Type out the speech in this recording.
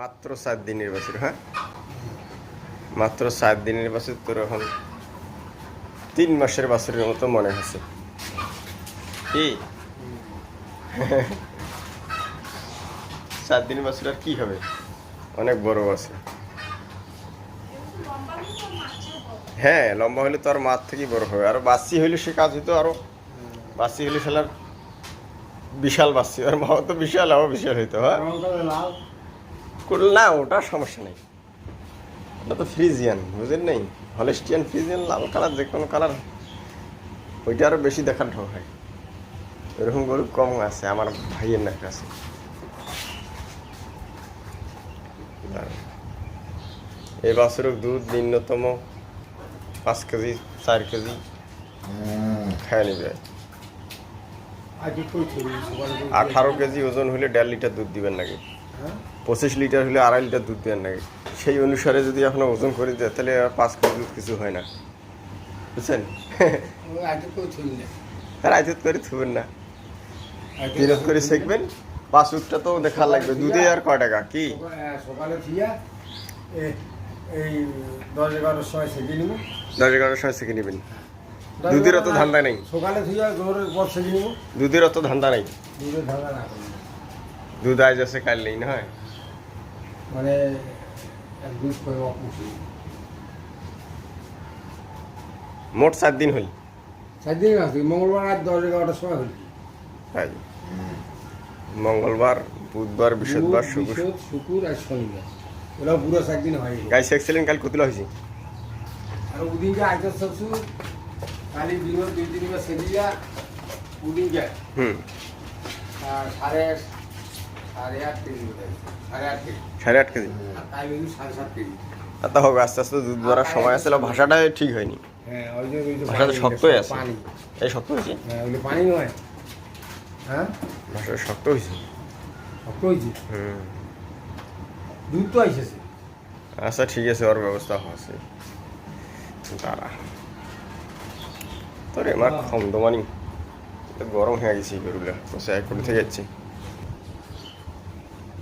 মাত্র সাত দিনের বছর হ্যাঁ? মাত্র সাত দিনের বছর তোর এখন তিন মাসের বছরের মতো মনে হচ্ছে। কি? সাত দিনের বছর আর কি হবে? অনেক বড় বছর। হ্যাঁ লম্বা হলে তো আর মাঠ থেকেই বড় হবে। আর বাসি হইলে সে কাজ হইতো আরও। বাসি হলে শালার বিশাল বাসি। আর মাও তো বিশাল আরও বিশাল হইতো হ্যাঁ? করল না ওটা সমস্যা নেই। ওটা তো ফ্রিজিয়ান বুঝেন নেই? হলেস্টিয়ান ফ্রিজিয়ান লাল কালার যে কোনো কালার ওইটা আরও বেশি দেখার ঢং হয়। এরকম গরু কম আছে আমার ভাইয়ের না কাছে এই বছরের দুধ ন্যূনতম পাঁচ কেজি চার কেজি খায় নিবে। আঠারো কেজি ওজন হলে দেড় লিটার দুধ দিবেন নাকি? হ্যাঁ? পঁচিশ লিটার হলে আড়াই লিটার দুধ দেন নাকি? সেই অনুসারে যদি এখন ওজন করে দেয় তাহলে পাঁচ কেজি দুধ কিছু হয় না। বুঝছেন? আইতে করে থুবেন না। তিরত করে শিখবেন। পাঁচ উঠটা তো দেখা লাগবে। দুধে আর ক টাকা? কি? সকালে- এই দশ এগারোটার সময় সেকে নিব। দশ এগারোটার সময় শিখে নেবেন। দুধের অত ধান্দা নেই। সকালে থিয়া জোরের পর সেকে নিব। দুধের অত ধান্দা নেই। দুধের ধান্দা না। দুধ আজ আছে কাল নেই না হয় মানে দুধ মোট সাত দিন হল। চার দিন আছে মঙ্গলবার রাত দশ এগারোটার সময় হল। তাই? মঙ্গলবার বুধবার বৃহস্পতিবার শুক্র শুকুর আর শনিবার। ওরা পুরো চার দিন হয় গাই শিখছিলেন কাল কতলা হয়েছে। আর উদিনকে আইতে শ্বশুর কালি দিন দুই দিন সেদিয়া উদিন যায় হুম। আর সাড়ে সাড়ে আট কেজি হয়। তা হবে আস্তে আস্তে দুধ ভরার সময় আসলে ভাষাটা ঠিক হয়নি। হ্যাঁ ভাষাটা শক্তই আছে এই শক্ত হয়েছে? হ্যাঁ পানি নয়। হ্যাঁ? ভাষাটা শক্ত হয়েছে। শক্ত হয়েছে? হুম। দুধ তো আইসেছে। আচ্ছা ঠিক আছে ওর ব্যবস্থা হচ্ছে দাঁড়া। তোর এমার খম দমানি গরম হয়ে গেছে গরুগুলা বসে এক কোটি থেকে যাচ্ছে।